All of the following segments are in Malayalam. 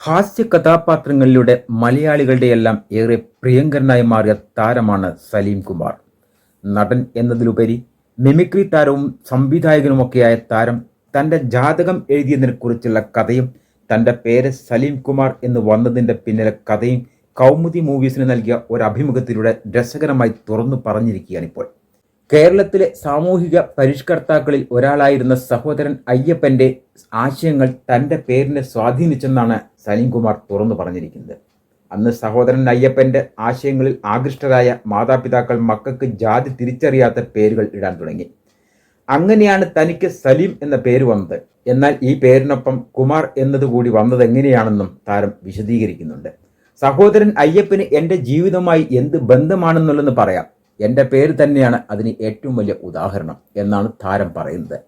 ഹാസ്യ കഥാപാത്രങ്ങളിലൂടെ മലയാളികളുടെയെല്ലാം ഏറെ പ്രിയങ്കരനായി മാറിയ താരമാണ് സലീം കുമാർ. നടൻ എന്നതിലുപരി മിമിക്രി താരവും സംവിധായകനുമൊക്കെയായ താരം തന്റെ ജാതകം എഴുതിയതിനെക്കുറിച്ചുള്ള കഥയും തന്റെ പേര് സലീം കുമാർ എന്ന് വന്നതിന്റെ പിന്നിലെ കഥയും കൗമുദി മൂവീസിന് നൽകിയ ഒരു അഭിമുഖത്തിലൂടെ രസകരമായി തുറന്നു പറഞ്ഞിരിക്കുകയാണിപ്പോൾ കേരളത്തിലെ സാമൂഹിക പരിഷ്കർത്താക്കളിൽ ഒരാളായിരുന്ന സഹോദരൻ അയ്യപ്പന്റെ ആശയങ്ങൾ തന്റെ പേരിനെ സ്വാധീനിച്ചെന്നാണ് സലീംകുമാർ തുറന്നു പറഞ്ഞിരിക്കുന്നത്. അന്ന് സഹോദരൻ അയ്യപ്പന്റെ ആശയങ്ങളിൽ ആകൃഷ്ടരായ മാതാപിതാക്കൾ മക്കൾക്ക് ജാതി തിരിച്ചറിയാത്ത പേരുകൾ ഇടാൻ തുടങ്ങി. അങ്ങനെയാണ് തനിക്ക് സലീം എന്ന പേര് വന്നത്. എന്നാൽ ഈ പേരിനൊപ്പം കുമാർ എന്നതുകൂടി വന്നത് എങ്ങനെയാണെന്നും താരം വിശദീകരിക്കുന്നുണ്ട്. സഹോദരൻ അയ്യപ്പന് എന്റെ ജീവിതമായി എന്ത് ബന്ധമാണെന്നുള്ളതെന്ന് പറയാം. എന്റെ പേര് തന്നെയാണ് അതിന് ഏറ്റവും വലിയ ഉദാഹരണം എന്നാണ് താരം പറയുന്നത്.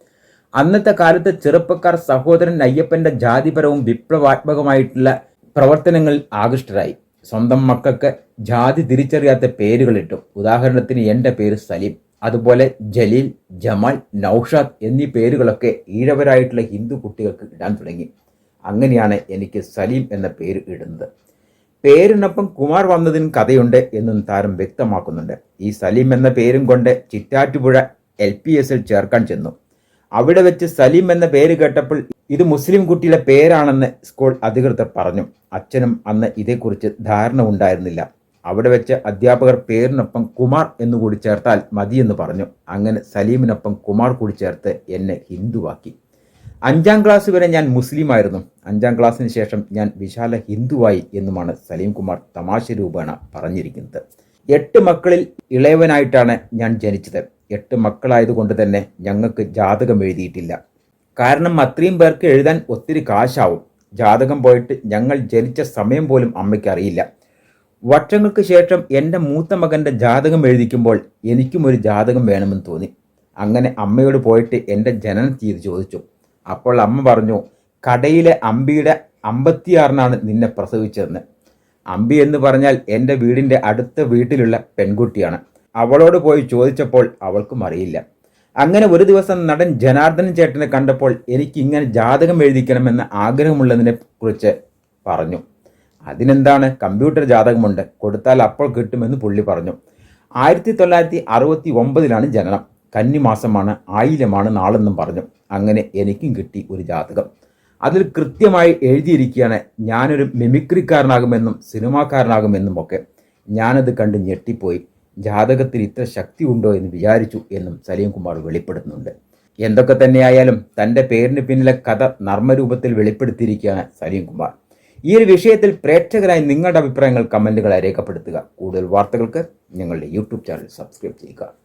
അന്നത്തെ കാലത്ത് ചെറുപ്പക്കാർ സഹോദരൻ അയ്യപ്പന്റെ ജാതിപരവും വിപ്ലവാത്മകമായിട്ടുള്ള പ്രവർത്തനങ്ങളിൽ ആകൃഷ്ടരായി. സ്വന്തം മക്കൾക്ക് ജാതി തിരിച്ചറിയാത്ത പേരുകളിട്ടു ഉദാഹരണത്തിന് എന്റെ പേര് സലീം അതുപോലെ ജലീൽ ജമാൽ നൌഷാദ് എന്നീ പേരുകളൊക്കെ ഈഴവരായിട്ടുള്ള ഹിന്ദു കുട്ടികൾക്ക് ഇടാൻ തുടങ്ങി. അങ്ങനെയാണ് എനിക്ക് സലീം എന്ന പേര് ഇടുന്നത്. പേരിനൊപ്പം കുമാർ വന്നതിനും കഥയുണ്ട് എന്നും താരം വ്യക്തമാക്കുന്നുണ്ട്. ഈ സലീം എന്ന പേരും കൊണ്ട് ചിറ്റാറ്റുപുഴ എൽ പി എസിൽ ചേർക്കാൻ ചെന്നു. അവിടെ വെച്ച് സലീം എന്ന പേര് കേട്ടപ്പോൾ ഇത് മുസ്ലിം കുട്ടിയുടെ പേരാണെന്ന് സ്കൂൾ അധികൃതർ പറഞ്ഞു. അച്ഛനും അന്ന് ഇതേക്കുറിച്ച് ധാരണ ഉണ്ടായിരുന്നില്ല. അവിടെ വെച്ച് അധ്യാപകർ പേരിനൊപ്പം കുമാർ എന്നുകൂടി ചേർത്താൽ മതിയെന്ന് പറഞ്ഞു. അങ്ങനെ സലീമിനൊപ്പം കുമാർ കൂടി ചേർത്ത് എന്നെ ഹിന്ദുവാക്കി. അഞ്ചാം ക്ലാസ് വരെ ഞാൻ മുസ്ലിം ആയിരുന്നു. അഞ്ചാം ക്ലാസ്സിന് ശേഷം ഞാൻ വിശാല ഹിന്ദുവായി എന്നുമാണ് സലീം കുമാർ തമാശ രൂപേണ പറഞ്ഞിരിക്കുന്നത്. എട്ട് മക്കളിൽ ഇളയവനായിട്ടാണ് ഞാൻ ജനിച്ചത്. എട്ട് മക്കളായതുകൊണ്ട് തന്നെ ഞങ്ങൾക്ക് ജാതകം എഴുതിയിട്ടില്ല. കാരണം അത്രയും പേർക്ക് എഴുതാൻ ഒത്തിരി കാശാവും. ജാതകം പോയിട്ട് ഞങ്ങൾ ജനിച്ച സമയം പോലും അമ്മയ്ക്ക് അറിയില്ല. വർഷങ്ങൾക്ക് ശേഷം എന്റെ മൂത്ത മകന്റെ ജാതകം എഴുതിക്കുമ്പോൾ എനിക്കും ഒരു ജാതകം വേണമെന്ന് തോന്നി. അങ്ങനെ അമ്മയോട് പോയിട്ട് എന്റെ ജനനം തീയതി ചോദിച്ചു. അപ്പോൾ അമ്മ പറഞ്ഞു കടയിലെ അമ്പിയുടെ അമ്പത്തിയാറിനാണ് നിന്നെ പ്രസവിച്ചതെന്ന്. അമ്പി എന്ന് പറഞ്ഞാൽ എന്റെ വീടിന്റെ അടുത്ത വീട്ടിലുള്ള പെൺകുട്ടിയാണ്. അവളോട് പോയി ചോദിച്ചപ്പോൾ അവൾക്കും അറിയില്ല. അങ്ങനെ ഒരു ദിവസം നടൻ ജനാർദ്ദനൻ ചേട്ടനെ കണ്ടപ്പോൾ എനിക്ക് ഇങ്ങനെ ജാതകം എഴുതിക്കണമെന്ന് ആഗ്രഹമുള്ളതിനെ കുറിച്ച് പറഞ്ഞു. അതിനെന്താണ്? കമ്പ്യൂട്ടർ ജാതകമുണ്ട്. കൊടുത്താൽ അപ്പോൾ കിട്ടുമെന്ന് പുള്ളി പറഞ്ഞു. ആയിരത്തി തൊള്ളായിരത്തി അറുപത്തി ഒമ്പതിലാണ് ജനനം. കന്നിമാസമാണ് ആയിരമാണ് നാളെന്നും പറഞ്ഞു. അങ്ങനെ എനിക്കും കിട്ടി ഒരു ജാതകം. അതിൽ കൃത്യമായി എഴുതിയിരിക്കുകയാണ് ഞാനൊരു മിമിക്രിക്കാരനാകുമെന്നും സിനിമാക്കാരനാകുമെന്നും ഒക്കെ. ഞാനത് കണ്ട് ഞെട്ടിപ്പോയി. ജാതകത്തിൽ ഇത്ര ശക്തി ഉണ്ടോ എന്ന് വിചാരിച്ചു എന്നും സലീം കുമാർ വെളിപ്പെടുത്തുന്നുണ്ട്. എന്തൊക്കെ തന്നെയായാലും തന്റെ പേരിന് പിന്നിലെ കഥ നർമ്മരൂപത്തിൽ വെളിപ്പെടുത്തിയിരിക്കുകയാണ് സലീം കുമാർ. ഈ ഒരു വിഷയത്തിൽ പ്രേക്ഷകരായി നിങ്ങളുടെ അഭിപ്രായങ്ങൾ കമന്റുകളായി രേഖപ്പെടുത്തുക. കൂടുതൽ വാർത്തകൾക്ക് ഞങ്ങളുടെ യൂട്യൂബ് ചാനൽ സബ്സ്ക്രൈബ് ചെയ്യുക.